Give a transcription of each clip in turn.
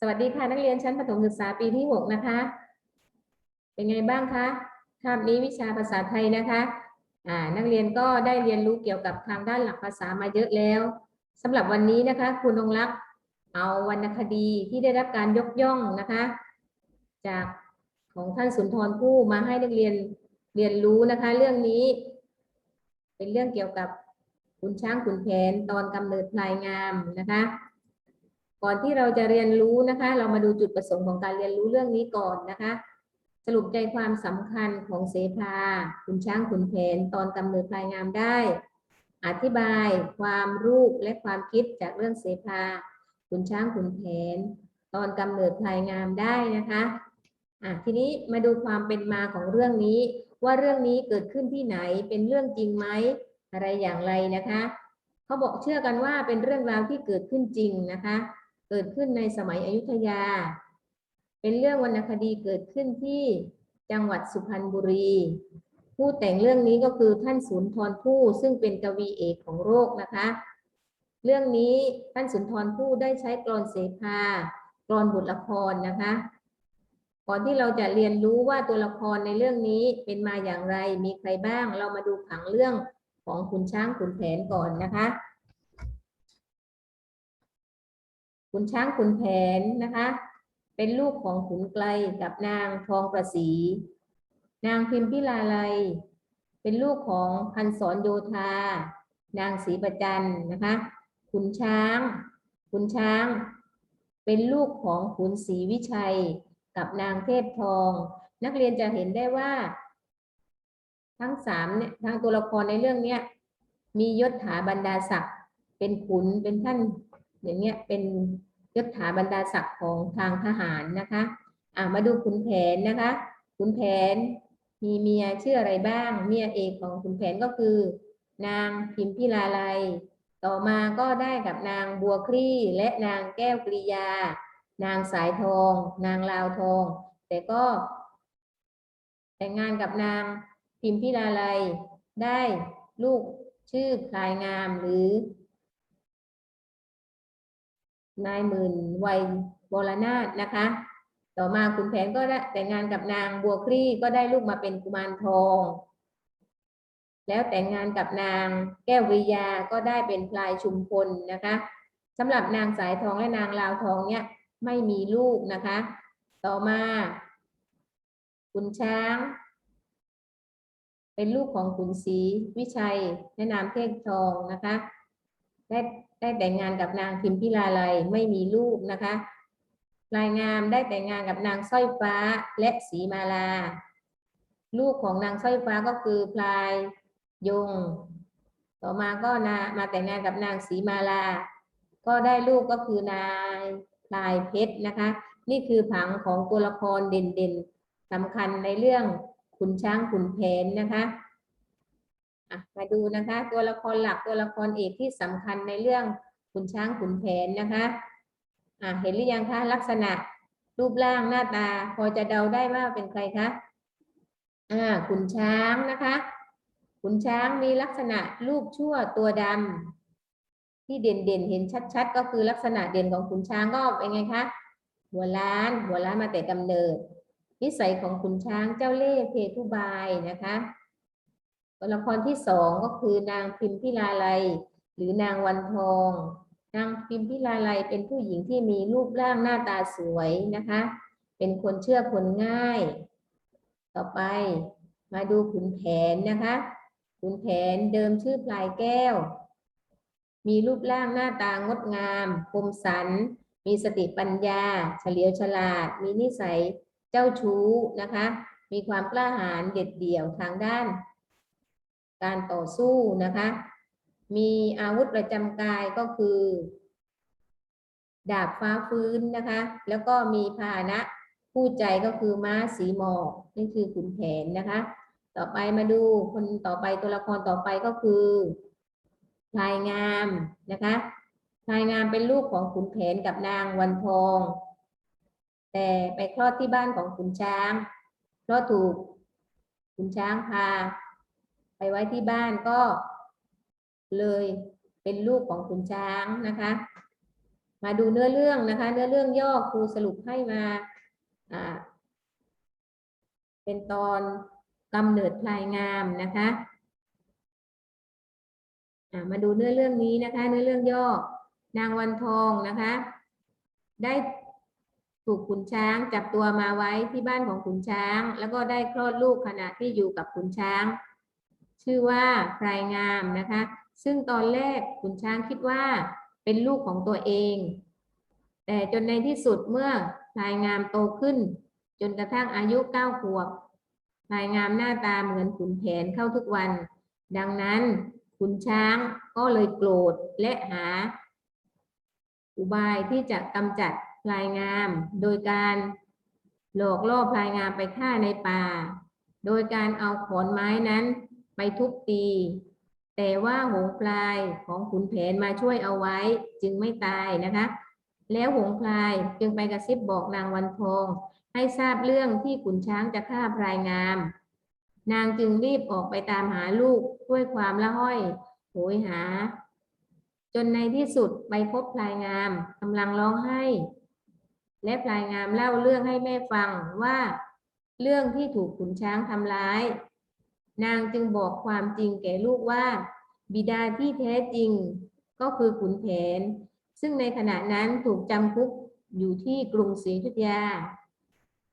สวัสดีค่ะนักเรียนชั้นประถมศึกษาปีที่หกนะคะ เป็นไงบ้างคะคาบนี้วิชาภาษาไทยนะคะอ่านักเรียนก็ได้เรียนรู้เกี่ยวกับทางด้านหลักภาษามาเยอะแล้วสำหรับวันนี้นะคะคุณองรักเอาวรรณคดีที่ได้รับการยกย่องนะคะ จากของท่านสุนทรภู่มาให้นักเรียนเรียนรู้นะคะ เรื่องนี้ เป็นเรื่องเกี่ยวกับขุนช้างขุนแผนตอนกำเนิดพลายงามนะคะ ก่อนที่เราจะเรียนรู้นะคะ เรามาดูจุดประสงค์ของการเรียนรู้เรื่องนี้ก่อนนะคะ สรุปใจความสำคัญของเสภาขุนช้างขุนแผนตอนกำเนิดพลายงามได้ อธิบายความรูปและความคิดจากเรื่องเสภาขุนช้างขุนแผนตอนกำเนิดพลายงามได้นะคะอะทีนี้มาดูความเป็นมาของเรื่องนี้ ว่าเรื่องนี้เกิดขึ้นที่ไหนเป็นเรื่องจริงไหมอะไรอย่างไรนะคะเขาบอกเชื่อกันว่าเป็นเรื่องราวที่เกิดขึ้นจริงนะคะ เกิดขึ้นในสมัยอยุธยา เป็นเรื่องวรรณคดีเกิดขึ้นที่จังหวัดสุพรรณบุรี ผู้แต่งเรื่องนี้ก็คือท่านสุนทรภู่ซึ่งเป็นกวีเอกของโลกนะคะ เรื่องนี้ท่านสุนทรภู่ได้ใช้กลอนเสภากลอนบทละครนะคะก่อนที่เราจะเรียนรู้ว่าตัวละครในเรื่องนี้เป็นมาอย่างไร มีใครบ้าง เรามาดูผังเรื่องของขุนช้างขุนแผนก่อนนะคะ ขุนช้างขุนแผนนะคะ เป็นลูกของขุนไกลกับนางทองประสี นางพิมพิลาไลยเป็นลูกของพันศรโยธา นางศรีประจันนะคะ ขุนช้าง ขุนช้าง เป็นลูกของขุนศรีวิชัย กับนางเทพทอง นักเรียนจะเห็นได้ว่า ทั้งสามเนี่ยทางตัวละครในเรื่องเนี้ยมียศถาบรรดาศักดิ์เป็นขุนเป็นท่าน อย่างเงี้ยเป็นยศถาบรรดาศักดิ์ของทางทหารนะคะอ่ามาดูขุนแผนนะคะขุนแผนมีเมียชื่ออะไรบ้าง เมียเอกของขุนแผนก็คือ นางพิมพิลาไลยต่อมาก็ได้กับนางบัวคลี่และนางแก้วกริยา นางสายทอง นางลาวทอง แต่ก็ แต่งงานกับนางพิมพิลาไลยได้ลูกชื่อพลายงามหรือ นายหมื่นวัยบรนาถนะคะ ต่อมาขุนแผนก็ได้แต่งงานกับนางบัวคลี่ก็ได้ลูกมาเป็นกุมารทอง แล้วแต่งงานกับนางแก้ววิยาก็ได้เป็นพลายชุมพลนะคะสำหรับนางสายทองและนางลาวทองเนี่ยไม่มีลูกนะคะ ต่อมาขุนช้าง เป็นลูกของขุนศรีวิชัยและนามเทพทองนะคะ ได้ได้แต่งงานกับนางพิมพิลาไลยไม่มีลูกนะคะพลายงามได้แต่งงานกับนางสร้อยฟ้าและสีมาลา ลูกของนางสร้อยฟ้าก็คือพลายยง ต่อมาก็นามาแต่งงานกับนางสีมาลา ก็ได้ลูกก็คือนายพลายเพชรนะคะ นี่คือผังของตัวละครเด่นๆสำคัญในเรื่องขุนช้างขุนแผนนะคะ อะมาดูนะคะตัวละครหลักตัวละครเอกที่สำคัญในเรื่องขุนช้างขุนแผนนะคะอะเห็นหรือยังคะลักษณะรูปร่างหน้าตาพอจะเดาได้ว่าเป็นใครคะอ่าขุนช้างนะคะขุนช้างมีลักษณะรูปชั่วตัวดำที่เด่นๆเห็นชัด ๆ ก็คือลักษณะเด่นของขุนช้างก็เป็นไงคะหัวล้าน หัวล้านมาแต่กำเนิด นิสัยของขุนช้างเจ้าเล่ห์เพทุบายนะคะ ตัวละครที่สองก็คือนางพิมพิลาไลยหรือนางวันทอง นางพิมพิลาไลยเป็นผู้หญิงที่มีรูปร่างหน้าตาสวยนะคะ เป็นคนเชื่อคนง่าย ต่อไปมาดูขุนแผนนะคะขุนแผนเดิมชื่อพลายแก้ว มีรูปร่างหน้าตางดงามคมสัน มีสติปัญญา เฉลียวฉลาด มีนิสัยเจ้าชู้นะคะ มีความกล้าหาญเด็ดเดี่ยวทางด้าน การต่อสู้นะคะ มีอาวุธประจำกายก็คือ ดาบฟ้าฟื้นนะคะ แล้วก็มีพาหนะคู่ใจก็คือม้าสีหมอกนี่คือขุนแผนนะคะ ต่อไปมาดูคนต่อไปตัวละครต่อไปก็คือพลายงามนะคะพลายงามเป็นลูกของขุนแผนกับนางวันทอง แต่ไปคลอดที่บ้านของขุนช้างเพราะถูกขุนช้างพา ไปไว้ที่บ้านก็เลยเป็นลูกของขุนช้างนะคะ มาดูเนื้อเรื่องนะคะ เนื้อเรื่องย่อครูสรุปให้มาเป็นตอนกำเนิดพลายงามนะคะมาดูเนื้อเรื่องนี้นะคะ เนื้อเรื่องย่อนางวันทองนะคะ ได้ถูกขุนช้างจับตัวมาไว้ที่บ้านของขุนช้าง แล้วก็ได้คลอดลูกขณะที่อยู่กับขุนช้าง ชื่อว่าพลายงามนะคะ ซึ่งตอนแรกขุนช้างคิดว่าเป็นลูกของตัวเอง แต่จนในที่สุดเมื่อพลายงามโตขึ้น จนกระทั่งอายุเก้าขวบพลายงามหน้าตาเหมือนขุนแผนเข้าทุกวัน ดังนั้นขุนช้างก็เลยโกรธและหา อุบายที่จะกำจัดพลายงาม โดยการหลอกล่อพลายงามไปฆ่าในป่า โดยการเอาขอนไม้นั้น ไปทุบตี แต่ว่าหงพลายของขุนแผนมาช่วยเอาไว้จึงไม่ตายนะคะ แล้วหงพลายจึงไปกระซิบบอกนางวันทอง ให้ทราบเรื่องที่ขุนช้างจะฆ่าพลายงาม นางจึงรีบออกไปตามหาลูกด้วยความละห้อยโหยหา จนในที่สุดไปพบพลายงามกำลังร้องไห้ และพลายงามเล่าเรื่องให้แม่ฟังว่าเรื่องที่ถูกขุนช้างทำร้าย นางจึงบอกความจริงแก่ลูกว่า บิดาที่แท้จริงก็คือขุนแผน ซึ่งในขณะนั้นถูกจำคุกอยู่ที่กรุงศรีอยุธยา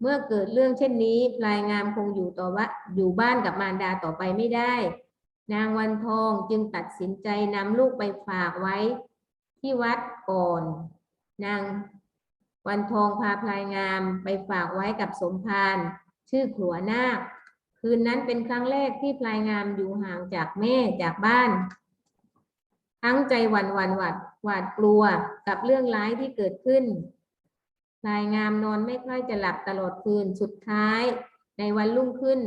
เมื่อเกิดเรื่องเช่นนี้พลายงามคงอยู่ต่อว่าอยู่บ้านกับมารดาต่อไปไม่ได้ นางวันทองจึงตัดสินใจนำลูกไปฝากไว้ที่วัดก่อน นางวันทองพาพลายงามไปฝากไว้กับสมภารชื่อขัวนาค คืนนั้นเป็นครั้งแรกที่พลายงามอยู่ห่างจากแม่จากบ้าน ทั้งใจหวั่นหวั่นหวัดหวาดกลัวกับเรื่องร้ายที่เกิดขึ้นพลายงามนอนไม่ค่อยจะหลับตลอดคืนสุดท้าย ในวันรุ่งขึ้น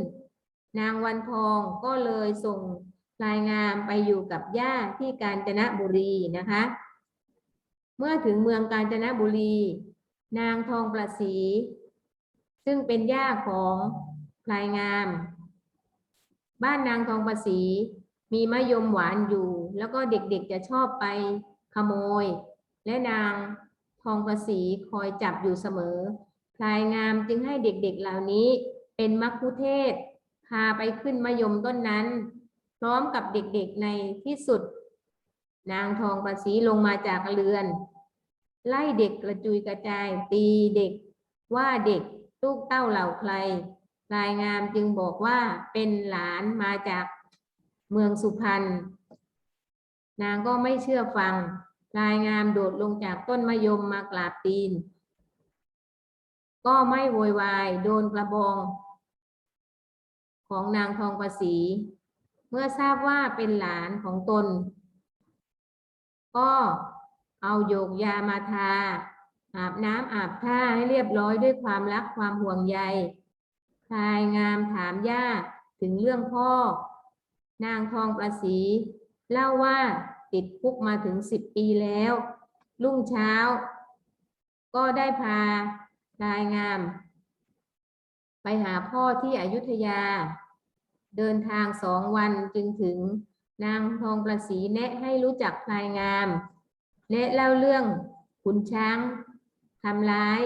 นางวันทองก็เลยส่งพลายงามไปอยู่กับย่าที่กาญจนบุรีนะคะ เมื่อถึงเมืองกาญจนบุรี นางทองประสี ซึ่งเป็นย่าของ พลายงาม บ้านนางทองประสีมีมะยมหวานอยู่ แล้วก็เด็กๆจะชอบไปขโมย และนางทองประสีคอยจับอยู่เสมอ พลายงามจึงให้เด็กๆเหล่านี้เป็นมัคคุเทศพาไปขึ้นมะยมต้นนั้น พร้อมกับเด็กๆในที่สุด นางทองประสีลงมาจากเรือน ไล่เด็กกระจุยกระจายตีเด็ก ว่าเด็กลูกเต้าเหล่าใคร ลายงามจึงบอกว่าเป็นหลานมาจากเมืองสุพรรณ นางก็ไม่เชื่อฟังพลายงามโดดลงจากต้นมะยมมากราบตีน ก็ไม่โวยวาย โดนกระบอง ของนางทองประสี เมื่อทราบว่าเป็นหลานของตน ก็เอาโยกยามาทา อาบน้ำอาบท่าให้เรียบร้อยด้วยความรักความห่วงใย พลายงามถามย่าถึงเรื่องพ่อ นางทองประสีเล่าว่าติดคุกมาถึงสิบปีแล้ว รุ่งเช้า ก็ได้พาพลายงาม ไปหาพ่อที่อยุธยา เดินทางสองวันจึงถึงนางทองประสีแนะให้รู้จักพลายงาม และเล่าเรื่องขุนช้างทำร้าย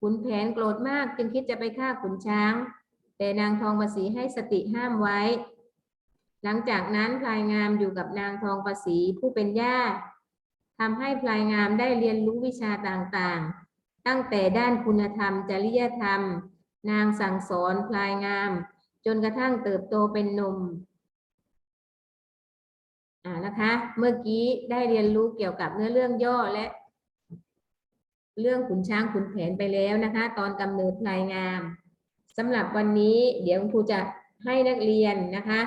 ขุนแผนโกรธมากจึงคิดจะไปฆ่าขุนช้าง แต่นางทองประสีให้สติห้ามไว้ หลังจากนั้นพลายงามอยู่กับนางทองประสีผู้เป็นย่าทำให้พลายงามได้เรียนรู้วิชาต่างๆ ตั้งแต่ด้านคุณธรรม จริยธรรม นางสั่งสอนพลายงาม จนกระทั่งเติบโตเป็นหนุ่มอ่านะคะ เมื่อกี้ได้เรียนรู้เกี่ยวกับเนื้อเรื่องย่อและ เรื่องขุนช้างขุนแผนไปแล้วนะคะ ตอนกำเนิดพลายงามสำหรับวันนี้เดี๋ยวครูจะให้นักเรียนนะคะ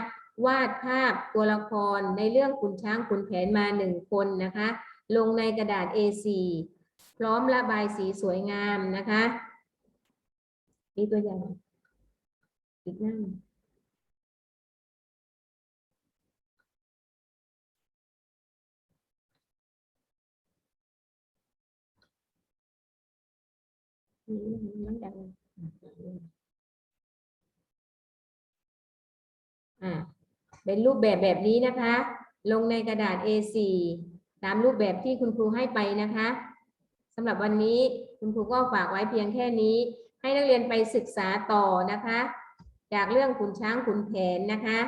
วาดภาพตัวละครในเรื่องขุนช้างขุนแผนมาหนึ่งคนนะคะ ลงในกระดาษ A4 พร้อมระบายสีสวยงามนะคะนี่ตัวอย่างอีกหน้า มีน้ำดังอ่าเป็นรูปแบบแบบนี้นะคะ ลงในกระดาษ A4 ตามรูปแบบที่คุณครูให้ไปนะคะสำหรับวันนี้คุณครูก็ฝากไว้เพียงแค่นี้ ให้นักเรียนไปศึกษาต่อนะคะ จากเรื่องขุนช้างขุนแผนนะคะ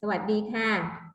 สวัสดีค่ะ